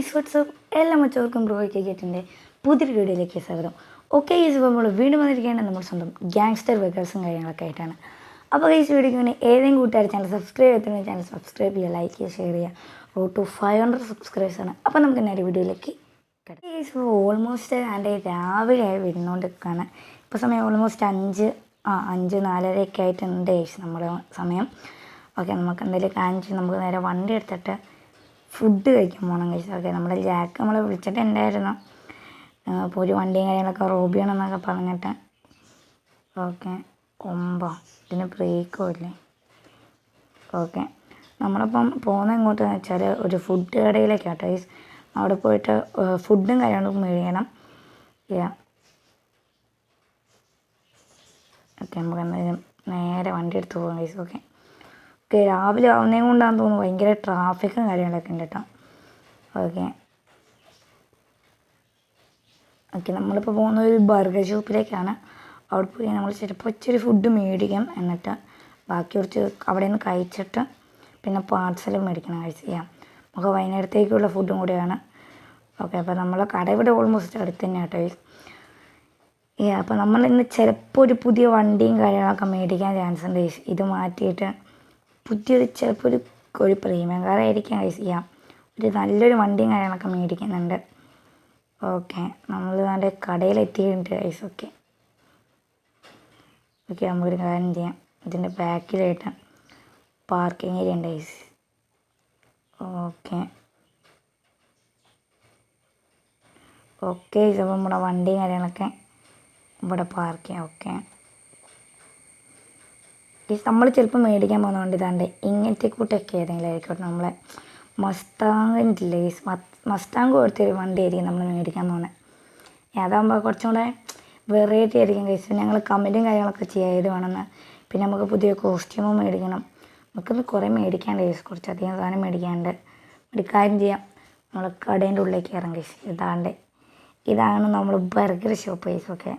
Guys WhatsApp എല്ലാ മച്ചവർക്കും ബ്രോയ്ക്ക് കേട്ടിന്റെ പുതിയൊരു വീഡിയോയിലേക്ക് സ്വാഗതം. ഓക്കെ ഗൈസ് ഇപ്പോൾ നമ്മൾ വീണ്ടും വന്നിരിക്കുകയാണ്. നമ്മൾ സ്വന്തം ഗ്യാങ്സ്റ്റർ വെക്കേഴ്സും കാര്യങ്ങളൊക്കെ ആയിട്ടാണ്. അപ്പോൾ ഗൈസ് വീഡിയോ വേണ്ടി ഏതെങ്കിലും കൂട്ടുകാർ ചാനൽ സബ്സ്ക്രൈബ് ചെയ്തിട്ടുണ്ടെങ്കിൽ ചാനൽ സബ്സ്ക്രൈബ് ചെയ്യുക ലൈക്ക് ചെയ്യുക ഷെയർ ചെയ്യുക. Road to five hundred subscribers ആണ്. അപ്പോൾ നമുക്ക് നേരെ വീഡിയോയിലേക്ക് ഗൈസ് ഇപ്പോൾ ഓൾമോസ്റ്റ് എന്റെ രാവിലെ ആയി വരുന്നുകൊണ്ടിരിക്കുകയാണ് ഇപ്പോൾ സമയം ഓൾമോസ്റ്റ് അഞ്ച് ആ അഞ്ച് നാലരയൊക്കെ ആയിട്ടുണ്ട് ഗൈസ് നമ്മുടെ സമയം. ഓക്കെ നമുക്ക് എന്തെങ്കിലും കാണിച്ച് നമുക്ക് നേരെ വണ്ടി എടുത്തിട്ട് ഫുഡ് കഴിക്കാൻ പോകണം കഴിച്ചു ഓക്കെ നമ്മുടെ ജാക്ക് നമ്മളെ വിളിച്ചിട്ട് ഉണ്ടായിരുന്നു അപ്പോൾ ഒരു വണ്ടിയും കാര്യങ്ങളൊക്കെ റോബിയാണെന്നൊക്കെ പറഞ്ഞിട്ട്. ഓക്കെ. ഒമ്പോ ഇതിന് ബ്രേക്കും ഇല്ലേ? ഓക്കെ. നമ്മളിപ്പം പോകുന്ന എങ്ങോട്ടെന്ന് വെച്ചാൽ ഒരു ഫുഡ് കടയിലേക്ക് കടയിലേക്കാട്ടോ ഈസ് അവിടെ പോയിട്ട് ഫുഡും കാര്യങ്ങളും മേടിക്കണം. ഓക്കെ നമുക്ക് എന്തായാലും നേരെ വണ്ടി എടുത്ത് പോകാം ഗൈസ് ഓക്കെ ഓക്കെ രാവിലെ ആവുന്നതും കൊണ്ടാണെന്ന് തോന്നുന്നു. ഭയങ്കര ട്രാഫിക്കും കാര്യങ്ങളൊക്കെ ഉണ്ട് കേട്ടോ ഓക്കെ ഓക്കെ നമ്മളിപ്പോൾ പോകുന്ന ഒരു ബർഗർ ഷോപ്പിലേക്കാണ്. അവിടെ പോയി നമ്മൾ ചിലപ്പോൾ ഇച്ചിരി ഫുഡ് മേടിക്കും എന്നിട്ട് ബാക്കി കുറച്ച് അവിടെ നിന്ന് കഴിച്ചിട്ട് പിന്നെ പാർസൽ മേടിക്കണം കഴിച്ച് ചെയ്യാം. നമുക്ക് വൈകുന്നേരത്തേക്കുള്ള ഫുഡും കൂടിയാണ്. ഓക്കെ അപ്പോൾ നമ്മൾ കട ഇവിടെ ഓൾമോസ്റ്റ് അടുത്ത് തന്നെ കേട്ടോ അപ്പോൾ നമ്മൾ ഇന്ന് ചിലപ്പോൾ ഒരു പുതിയ വണ്ടിയും കാര്യങ്ങളൊക്കെ മേടിക്കാൻ ചാൻസ് ഉണ്ട്. ഇത് മാറ്റിയിട്ട് പുതിയൊരു ചിലപ്പോൾ ഒരു ഒരു പ്രീമിയം കാറായിരിക്കാം ഗൈസ് ചെയ്യാം ഒരു നല്ലൊരു വണ്ടിയും കാര്യങ്ങളൊക്കെ മേടിക്കുന്നുണ്ട്. ഓക്കെ നമ്മൾ നമ്മുടെ കടയിലെത്തിയിട്ടുണ്ട് ഐസ് ഓക്കെ ഓക്കെ നമുക്കൊരു കാര്യം ചെയ്യാം. ഇതിന്റെ ബാക്കിലായിട്ട് പാർക്കിംഗ് ഏരിയ ഉണ്ട് ഐസ് ഓക്കെ ഓക്കെ അപ്പോൾ നമ്മുടെ വണ്ടിയും കാര്യങ്ങളൊക്കെ ഇവിടെ പാർക്ക് ചെയ്യാം. ഓക്കെ നമ്മൾ ചിലപ്പോൾ മേടിക്കാൻ പോകുന്നതുകൊണ്ട് ഇതാണ്ട്. ഇങ്ങനത്തെ കൂട്ടൊക്കെ ഏതെങ്കിലും ആയിരിക്കട്ടെ നമ്മളെ. മസ്താങ്ങിന്റെ മസ്താങ് കൊടുത്തൊരു വണ്ടി ആയിരിക്കും നമ്മൾ മേടിക്കാൻ പോകുന്നത് അതാകുമ്പോൾ കുറച്ചും കൂടെ വെറൈറ്റി ആയിരിക്കും കഴിച്ച് ഞങ്ങൾ കമന്റും കാര്യങ്ങളൊക്കെ ചെയ്യാം വേണമെന്ന് പിന്നെ നമുക്ക് പുതിയ കോസ്റ്റ്യൂമും മേടിക്കണം. നമുക്കിന്ന് കുറേ മേടിക്കാണ്ട് കേസ് കുറച്ചധികം സാധനം മേടിക്കാണ്ട്. കാര്യം ചെയ്യാം. നമ്മൾ കടേന്റെ ഉള്ളിലേക്ക് ഇറങ്ങി ഇതാണ്ട്. ഇതാണ് നമ്മൾ ബർഗർ ഷോപ്പ് കേസ് ഒക്കെ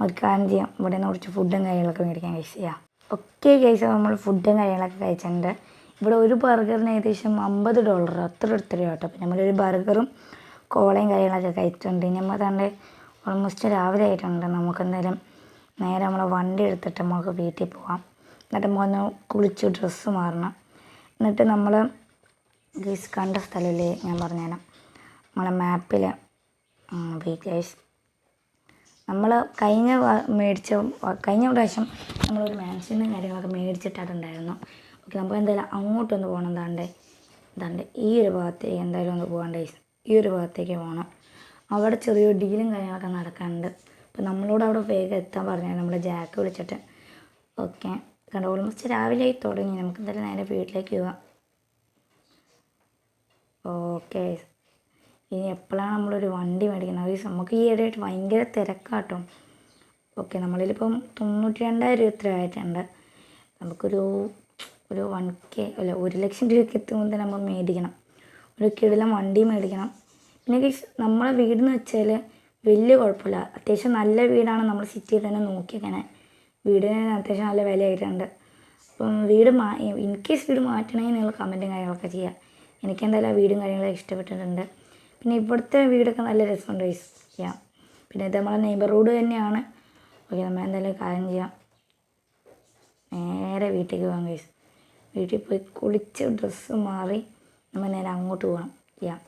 നമുക്ക് കാര്യം ചെയ്യാം. ഇവിടെ നിന്ന് കുറച്ച് ഫുഡും കാര്യങ്ങളൊക്കെ മേടിക്കാൻ കേസ് ചെയ്യാം. ഒക്കെ കേസ് നമ്മൾ ഫുഡും കാര്യങ്ങളൊക്കെ കഴിച്ചിട്ടുണ്ട്. ഇവിടെ ഒരു ബർഗറിന് ഏകദേശം അമ്പത് ഡോളർ അത്ര എടുത്തിട്ട് കേട്ടോ. അപ്പം നമ്മളൊരു ബർഗറും കോളയും കാര്യങ്ങളൊക്കെ കഴിച്ചിട്ടുണ്ട്. ഇനി നമ്മൾ തന്നെ ഓൾമോസ്റ്റ് രാവിലെ ആയിട്ടുണ്ട്. നമുക്കെന്തായാലും നേരെ നമ്മളെ വണ്ടി എടുത്തിട്ട് നമുക്ക് വീട്ടിൽ പോവാം. എന്നിട്ട് ഒന്ന് കുളിച്ച് ഡ്രസ്സ് മാറണം. എന്നിട്ട് നമ്മൾ ഗീസ് കണ്ട സ്ഥലമില്ലേ? ഞാൻ പറഞ്ഞുതരാം. നമ്മളെ മാപ്പിൽ വീക്കേഴ്സ് നമ്മൾ കഴിഞ്ഞ മേടിച്ച കഴിഞ്ഞ പ്രാവശ്യം നമ്മളൊരു മാൻഷനും കാര്യങ്ങളൊക്കെ മേടിച്ചിട്ടുണ്ടായിരുന്നു ഓക്കെ നമുക്ക് എന്തായാലും അങ്ങോട്ടൊന്ന് പോകണം എന്താണ്ട് എന്താണ്ട് ഈ ഒരു ഭാഗത്തേക്ക് എന്തായാലും ഒന്ന് പോകണ്ട ഈ ഒരു ഭാഗത്തേക്ക് പോകണം അവിടെ ചെറിയൊരു ഡീലും കാര്യങ്ങളൊക്കെ നടക്കാനുണ്ട്. അപ്പോൾ നമ്മളോട് അവിടെ വേഗം എത്താൻ പറഞ്ഞു നമ്മുടെ ജാക്ക് വിളിച്ചിട്ട്. ഓക്കെ കണ്ട? ഓൾമോസ്റ്റ് രാവിലെ ആയി തുടങ്ങി. നമുക്ക് എന്തായാലും നേരെ വീട്ടിലേക്ക് പോവാം. ഓക്കെ ഇനി എപ്പോഴാണ് നമ്മളൊരു വണ്ടി മേടിക്കുന്നത്? അത് നമുക്ക് ഈ ഇടയായിട്ട് ഭയങ്കര തിരക്കാട്ടോ. ഓക്കെ നമ്മളിലിപ്പം തൊണ്ണൂറ്റി രണ്ടായിരം ഇത്ര ആയിട്ടുണ്ട്. നമുക്കൊരു ഒരു വൺ കെ അല്ല ഒരു ലക്ഷം രൂപയ്ക്ക് എത്തുമ്പോൾ തന്നെ നമ്മൾ മേടിക്കണം. ഒരു കിടിലം വണ്ടി മേടിക്കണം. പിന്നെ നമ്മളെ വീടെന്ന് വെച്ചാൽ വലിയ കുഴപ്പമില്ല. അത്യാവശ്യം നല്ല വീടാണ് നമ്മൾ സിറ്റിയിൽ തന്നെ നോക്കിയേക്കണേ. വീടിന് അത്യാവശ്യം നല്ല വിലയായിട്ടുണ്ട്. അപ്പം വീട് മാ ഇൻ കേസ് വീട് മാറ്റണമെങ്കിൽ നിങ്ങൾ കമന്റും കാര്യങ്ങളൊക്കെ ചെയ്യുക. എനിക്ക് എന്തായാലും ആ വീടും കാര്യങ്ങളൊക്കെ ഇഷ്ടപ്പെട്ടിട്ടുണ്ട്. പിന്നെ ഇവിടുത്തെ വീടൊക്കെ നല്ല രസമുണ്ട് ചെയ്യാം. പിന്നെ ഇത് നമ്മളെ നെയ്ബർഹുഡ് തന്നെയാണ്. ഓക്കെ നമ്മൾ എന്തായാലും കാര്യം ചെയ്യാം. നേരെ വീട്ടിലേക്ക് പോകാം ഗൈസ് വീട്ടിൽ പോയി കുളിച്ച് ഡ്രസ്സ് മാറി നമ്മൾ നേരെ അങ്ങോട്ട് പോകാം ചെയ്യാം.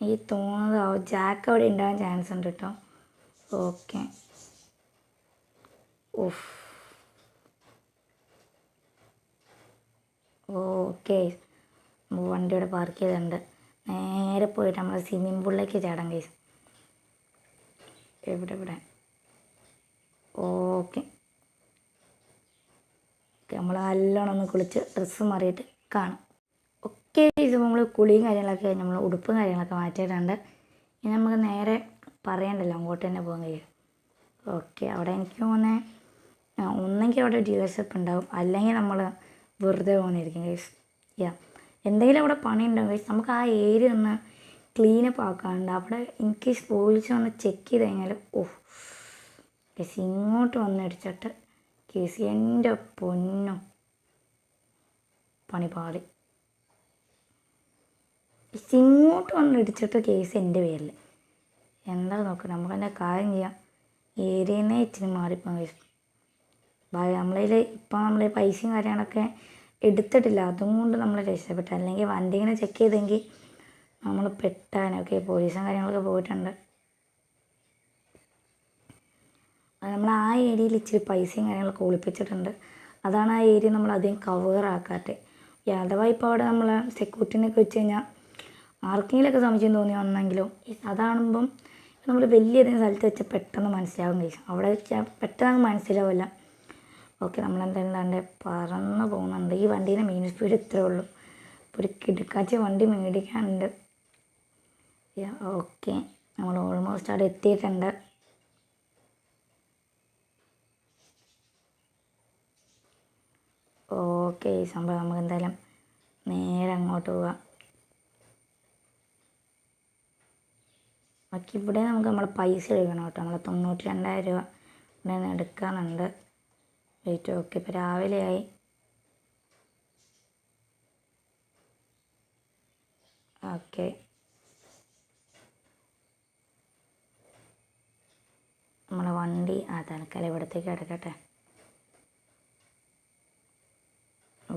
എനിക്ക് തോന്നുന്നത് ജാക്ക് അവിടെ ഉണ്ടാകാൻ ചാൻസ് ഉണ്ട് കേട്ടോ. ഓക്കെ ഓഫ് ഓക്കെ വണ്ടി ഇവിടെ പാർക്ക് ചെയ്തിട്ടുണ്ട്. നേരെ പോയിട്ട് നമ്മൾ സ്വിമ്മിംഗ് പൂളിലേക്ക് ചാടാം കേസ് എവിടെ ഇവിടെ ഓക്കെ നമ്മൾ നല്ലോണം ഒന്ന് കുളിച്ച് ഡ്രസ്സ് മാറിയിട്ട് കാണാം. ഒക്കെ ഇത് നമ്മൾ കുളിയും കാര്യങ്ങളൊക്കെ നമ്മൾ ഉടുപ്പും കാര്യങ്ങളൊക്കെ മാറ്റിയിട്ടുണ്ട്. ഇനി നമുക്ക് നേരെ പറയണ്ടല്ലോ അങ്ങോട്ട് തന്നെ പോകാൻ കഴിയും. ഓക്കെ അവിടെ എനിക്ക് തോന്നുന്നത് ഒന്നെങ്കിൽ അവിടെ ഡീലർഷിപ്പ് ഉണ്ടാവും. അല്ലെങ്കിൽ നമ്മൾ വെറുതെ പോകുന്നതായിരിക്കും കേസ് യാ എന്തെങ്കിലും അവിടെ പണി ഉണ്ടാവും നമുക്ക് ആ ഏരിയ ഒന്ന് ക്ലീനപ്പ് ആക്കാനുണ്ട് അവിടെ ഇൻ കേസ് പോലീസ് വന്ന് ചെക്ക് ചെയ്ത് കഴിഞ്ഞാൽ ഓഹ് കേസ് ഇങ്ങോട്ട് വന്നടിച്ചിട്ട് കേസ് എന്റെ പൊന്നോ പണി പാടി സിംഗ ഇങ്ങോട്ട് വന്ന് ഇടിച്ചിട്ട് കേസ് എന്റെ പേരിൽ എന്താ നോക്ക് നമുക്ക് എന്റെ കാര്യം ചെയ്യാം. ഏരിയനെ ഇച്ചിരി മാറിപ്പോകാൻ കഴിയും നമ്മളതിൽ ഇപ്പം നമ്മൾ പൈസയും കാര്യങ്ങളൊക്കെ എടുത്തിട്ടില്ല. അതും കൊണ്ട് നമ്മൾ രക്ഷപ്പെട്ടു. അല്ലെങ്കിൽ വണ്ടി ഇങ്ങനെ ചെക്ക് ചെയ്തെങ്കിൽ നമ്മൾ പെട്ടാനൊക്കെ പോലീസും കാര്യങ്ങളൊക്കെ പോയിട്ടുണ്ട്. നമ്മൾ ആ ഏരിയയിൽ ഇച്ചിരി പൈസയും കാര്യങ്ങളൊക്കെ ഒളിപ്പിച്ചിട്ടുണ്ട്. അതാണ് ആ ഏരിയ നമ്മൾ അധികം കവർ ആക്കാത്തത് ഈ അഥവാ ഇപ്പോൾ അവിടെ നമ്മൾ സെക്യൂരിറ്റിനൊക്കെ വെച്ച് കഴിഞ്ഞാൽ ആർക്കെങ്കിലുമൊക്കെ സംശയം തോന്നി വന്നെങ്കിലോ അതാണുമ്പം നമ്മൾ വലിയ ഏതെങ്കിലും സ്ഥലത്ത് വെച്ചാൽ പെട്ടെന്ന് മനസ്സിലാവും കഴിച്ചു അവിടെ വെച്ചാൽ പെട്ടെന്ന് മനസ്സിലാവില്ല. ഓക്കെ നമ്മളെന്തായാലും ദാണ്ടെ പറന്ന് പോകുന്നുണ്ട്. ഈ വണ്ടീന്റെ മെയിൻ സ്പീഡ് ഇത്രേ ഉള്ളൂ. ഇപ്പോൾ ഒരു കിടക്കാച്ച വണ്ടി മേടിക്കാനുണ്ട്. ഓക്കെ നമ്മൾ ഓൾമോസ്റ്റ് അവിടെ എത്തിയിട്ടുണ്ട്. ഓക്കെ ഈ സംഭവം നമുക്ക് എന്തായാലും നേരെ അങ്ങോട്ട് പോവാം. ബാക്കി ഇവിടെ നമുക്ക് നമ്മൾ പൈസ എടുക്കണം കേട്ടോ. നമ്മൾ തൊണ്ണൂറ്റി രണ്ടായിരം രൂപ ഇവിടെ നിന്ന് എടുക്കാനുണ്ട്. വെയിറ്റ് ഓക്കെ ഇപ്പോൾ രാവിലെയായി ഓക്കെ നമ്മളെ വണ്ടി ആ തൽക്കാലം ഇവിടത്തേക്ക് എടുക്കട്ടെ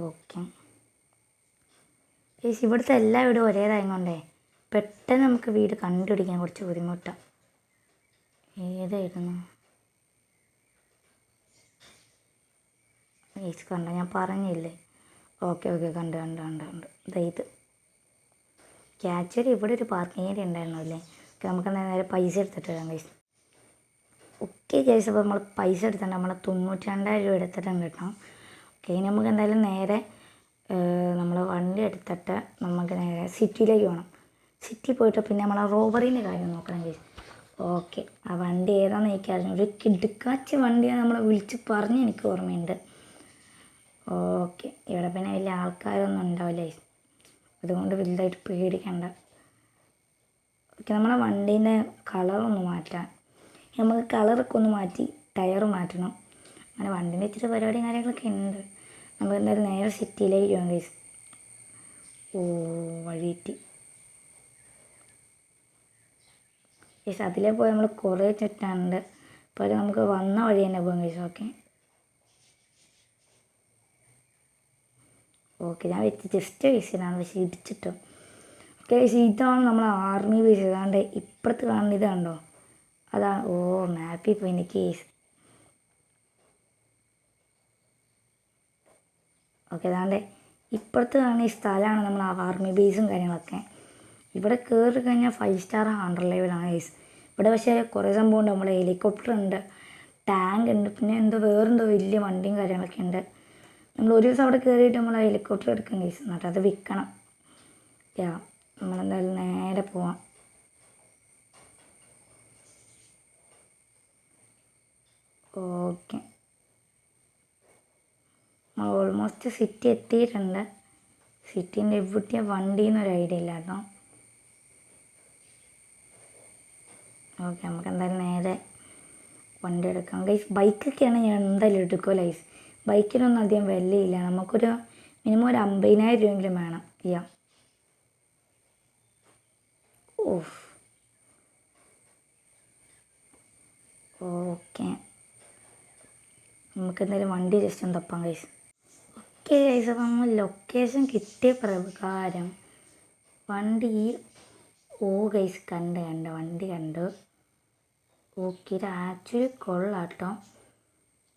ഓക്കെ ചേച്ചി ഇവിടുത്തെ എല്ലാ വീടും ഒരേതായതുകൊണ്ടേ പെട്ടെന്ന് നമുക്ക് വീട് കണ്ടുപിടിക്കാൻ കുറച്ച് ബുദ്ധിമുട്ടാണ് ഏതായിരുന്നു? ചേച്ചി കണ്ട ഞാൻ പറഞ്ഞില്ലേ? ഓക്കെ ഓക്കെ കണ്ട് കണ്ട് കണ്ട് കണ്ട്. ഇതാ ഇത്. ആക്ച്വലി ഇവിടെ ഒരു പാർക്കിംഗ് ഏരിയ ഉണ്ടായിരുന്നു അല്ലേ? ഓക്കെ നമുക്ക് നേരെ പൈസ എടുത്തിട്ട് വരാം കേസ് ഓക്കെ കേസ് അപ്പോൾ നമ്മൾ പൈസ എടുത്തിട്ടുണ്ട്. നമ്മൾ തൊണ്ണൂറ്റി രണ്ടായിരം രൂപ എടുത്തിട്ടുണ്ട് കേട്ടോ. ഓക്കെ ഇനി നമുക്ക് എന്തായാലും നേരെ നമ്മൾ വണ്ടി എടുത്തിട്ട് നമുക്ക് നേരെ സിറ്റിയിലേക്ക് പോകണം സിറ്റി പോയിട്ട് പിന്നെ നമ്മളെ റോബറീന്റെ കാര്യം നോക്കണം കേസ് ഓക്കെ ആ വണ്ടി ഏതാണെന്ന് എനിക്കറിഞ്ഞു ഒരു കിടുക്കാച്ച വണ്ടിയാണ് നമ്മൾ വിളിച്ച് പറഞ്ഞ് എനിക്ക് ഓർമ്മയുണ്ട്. ഓക്കെ. ഇവിടെ പിന്നെ വലിയ ആൾക്കാരൊന്നും ഉണ്ടാവില്ല. അതുകൊണ്ട് വലുതായിട്ട് പേടിക്കണ്ട. ഓക്കെ നമ്മളെ വണ്ടീന്റെ കളറൊന്ന് മാറ്റാം നമുക്ക് കളറൊക്കെ ഒന്ന് മാറ്റി ടയർ മാറ്റണം. അങ്ങനെ വണ്ടീന്റെ ഇച്ചിരി പരിപാടിയും കാര്യങ്ങളൊക്കെ ഉണ്ട്. നമ്മൾ എന്തായാലും നേരെ സിറ്റിയിലേക്ക് പോകാം ഗൈസ് ഓ വഴിയെത്തി ഗൈസ് അതിലേ പോയി നമ്മൾ കുറേ ചുറ്റാനുണ്ട് അപ്പോൾ നമുക്ക് വന്ന വഴി തന്നെ പോകാം ഗൈസ് ഓക്കെ. ഓക്കെ ഞാൻ വെച്ച് ജസ്റ്റ് ബേസിലാണ് പക്ഷേ ഇടിച്ചിട്ടോ? ഓക്കെ ഇതാണ് നമ്മൾ ആർമി ബേസ് ഏതാണ്ട് ഇപ്പുറത്ത് കാണുന്ന ഇത് അതാണ് ഓ മാപ്പിൽ പോയി എന്റെ കേസ് ഓക്കെ അതാണ്ട് ഇപ്പുറത്ത് കാണുന്ന ഈ സ്ഥലമാണ് നമ്മൾ ആർമി ബേസും കാര്യങ്ങളൊക്കെ. ഇവിടെ കയറി കഴിഞ്ഞാൽ ഫൈവ് സ്റ്റാർ ഹൺഡ്രഡ് ലെവലാണ് ഗൈസ് ഇവിടെ പക്ഷേ കുറേ സംഭവം ഉണ്ട്. നമ്മുടെ ഹെലികോപ്റ്റർ ഉണ്ട് ടാങ്ക് ഉണ്ട് പിന്നെ എന്തോ വേറെന്തോ വലിയ വണ്ടിയും കാര്യങ്ങളൊക്കെ ഉണ്ട്. നമ്മൾ ഒരു ദിവസം അവിടെ കയറിയിട്ട് നമ്മൾ ഹെലികോപ്റ്റർ എടുക്കും ഗൈസ് എന്നിട്ട് അത് വിൽക്കണം യാ നമ്മളെന്തായാലും നേരെ പോവാം. ഓക്കെ. ഓൾമോസ്റ്റ് സിറ്റി എത്തിയിട്ടുണ്ട്. സിറ്റീന്റെ എവിടെയാണ് വണ്ടി എന്നൊരു ഐഡിയ ഇല്ല കേട്ടോ ഓക്കെ നമുക്ക് എന്തായാലും നേരെ വണ്ടി എടുക്കാം. ഗൈസ് ബൈക്കൊക്കെയാണ് ഞാൻ എന്തായാലും എടുക്കുമോ ലൈസ് ബൈക്കിനൊന്നും അധികം വിലയില്ല. നമുക്കൊരു മിനിമം ഒരു അമ്പതിനായിരം രൂപയെങ്കിലും വേണം ചെയ്യാം ഓഫ് ഓക്കെ. നമുക്ക് എന്തായാലും വണ്ടി ജസ്റ്റ് ഒന്ന് തപ്പാം കൈസ് ഓക്കെ കൈസ് അപ്പം ലൊക്കേഷൻ കിട്ടിയ പ്രകാരം വണ്ടി ഓ കൈസ് കണ്ട് കണ്ട് വണ്ടി കണ്ട്. ഓക്കെ ഇത് ആക്ച്വലി കൊള്ളാട്ടോ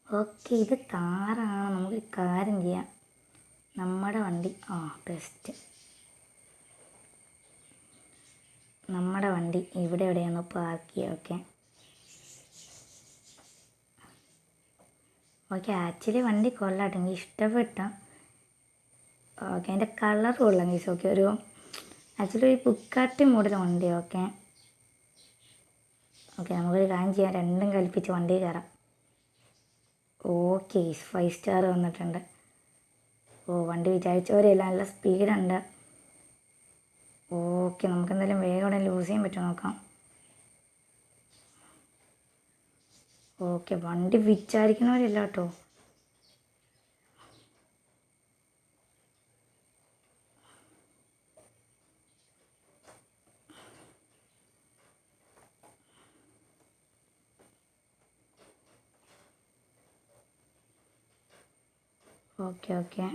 ഓക്കെ ഇത് കാറാണ്. നമുക്ക് കാരം കാര്യം ചെയ്യാം. നമ്മുടെ വണ്ടി ആ ബെസ്റ്റ് നമ്മുടെ വണ്ടി ഇവിടെ എവിടെയാണ് പാർക്ക് ചെയ്യുക ഓക്കെ ഓക്കെ ആക്ച്വലി വണ്ടി കൊള്ളാട്ടെങ്കിൽ എനിക്ക് ഇഷ്ടപ്പെട്ട ഓക്കെ അതിന്റെ കളർ കൊള്ളാം ഗീസ് ഓക്കെ ഒരു ആക്ച്വലി ഒരു പുക്കാട്ടി മോഡൽ വണ്ടി ഓക്കെ ഓക്കെ നമുക്കൊരു കാര്യം ചെയ്യാം. രണ്ടും കൽപ്പിച്ച് വണ്ടി കയറാം. ഓക്കെ ഫൈവ് സ്റ്റാർ വന്നിട്ടുണ്ട്. ഓ വണ്ടി വിചാരിച്ചവരെല്ലാം നല്ല സ്പീഡുണ്ട് ഓക്കെ നമുക്ക് എന്തായാലും വേഗം ലൂസ് ചെയ്യാൻ പറ്റുമോ നോക്കാം. ഓക്കെ വണ്ടി വിചാരിക്കുന്നവരില്ല കേട്ടോ ഓക്കെ ഓക്കെ.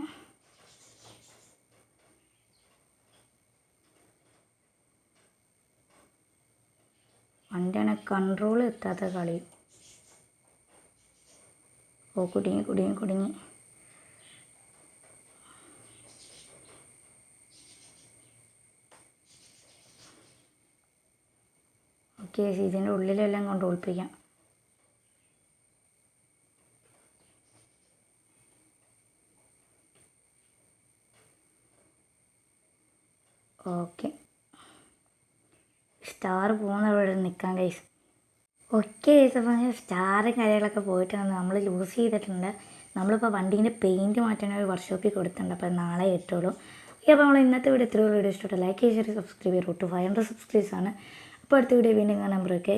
വണ്ടിയാണ് കൺട്രോൾ എത്താത്ത കളി. ഓ കുടുങ്ങി കുടുങ്ങി കുടുങ്ങി. ഓക്കെ ഇതിന്റെ ഉള്ളിലെല്ലാം കൊണ്ട് ഒളിപ്പിക്കാം ഓക്കെ. സ്റ്റാർ പോകുന്ന ഇവിടെ നിൽക്കാം കൈസ് ഓക്കെ അപ്പം സ്റ്റാറും കാര്യങ്ങളൊക്കെ പോയിട്ടാണ് നമ്മൾ ലൂസ് ചെയ്തിട്ടുണ്ട്. നമ്മളിപ്പോൾ വണ്ടീന്റെ പെയിന്റ് മാറ്റാൻ ഒരു വർക്ക്ഷോപ്പിൽ കൊടുത്തിട്ടുണ്ട്. അപ്പോൾ നാളെ കിട്ടുള്ളൂ ഓക്കെ അപ്പോൾ നമ്മൾ ഇന്നത്തെ വീഡിയോ ഇത്രയുള്ള വീഡിയോ ഇഷ്ടപ്പെട്ടു ലൈക്ക് ചെയ്ത് സബ്സ്ക്രൈബ് ചെയ്തു ടു ഫൈവ് ഹൺഡ്രഡ് സബ്സ്ക്രൈബേഴ്സ് ആണ്. അപ്പോൾ അടുത്ത വീഡിയോ വീണ്ടും കാണാൻ ഓക്കെ